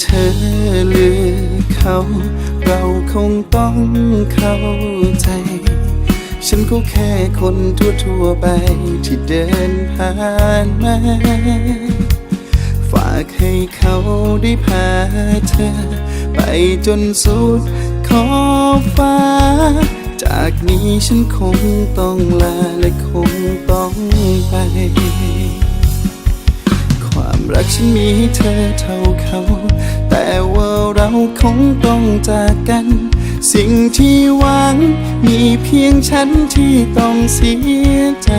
เธอหรือเขา เราคงต้องเข้าใจ ฉันก็แค่คนทั่วทั่วไปที่เดินผ่านมา ฝากให้เขาได้พาเธอ ไปจนสุดขอบฟ้า จากนี้ฉันคงต้องลาและคงต้องไปความรักฉันมีให้เธอเท่าเขา แต่ว่าเราคงต้องจากกัน สิ่งที่หวังมีเพียงฉันที่ต้องเสียใจ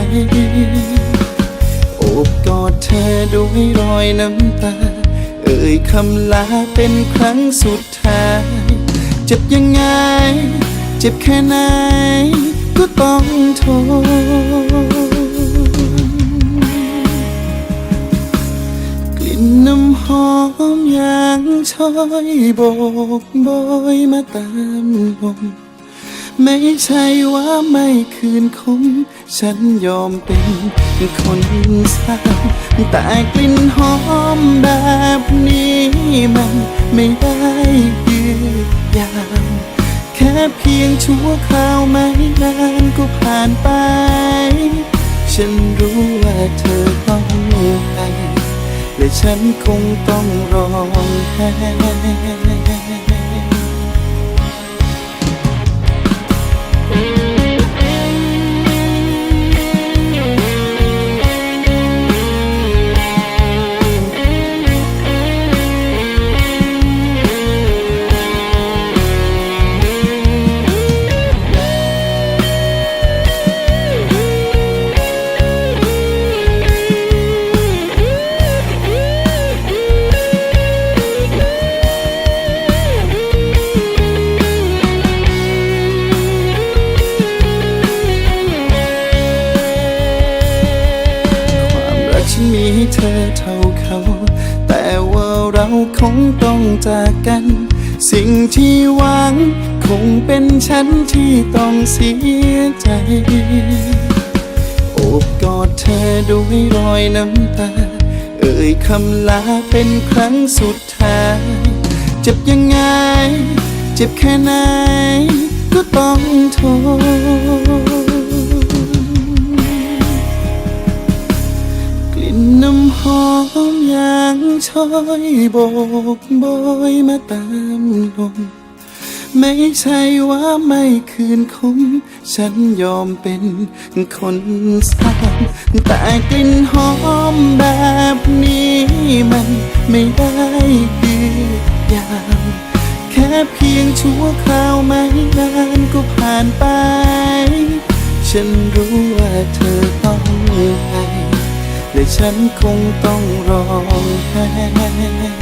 โอบกอดเธอด้วยรอยน้ำตา เอ่ยคำลาเป็นครั้งสุดท้าย เจ็บยังไง เจ็บแค่ไหน ก็ต้องทน หอมยางช้อยโบกโบยมาตามลมไม่ใช่ว่าไม่คืนคมฉันยอมเป็นคนสร้าแต่กลิ่นหอมแบบนี้มันไม่ได้ยืดยาวแค่เพียงชั่วคราวไม่นานก็ผ่านไป ฉันคงต้องร้องไห้ ฉันมีให้เธอเท่าเขา แต่ว่าเราคงต้องจากกัน สิ่งที่หวังคงเป็นฉันที่ต้องเสียใจ โอบกอดเธอด้วยรอยน้ำตา เอ่ยคำลาเป็นครั้งสุดท้าย เจ็บยังไง เจ็บแค่ไหน ก็ต้องทน มยางช้อยโบกโบยมาตามลมไม่ใช่ว่าไม่คืนคม ฉันยอมเป็นคนสร้างแต่กลิ่นหอมแบบนี้มันไม่ได้ยืดยาวแค่เพียงชั่วคราวไม่นานก็ผ่านไป ฉันรู้ว่าเธอต้องไป และฉันคงต้องร้องไห้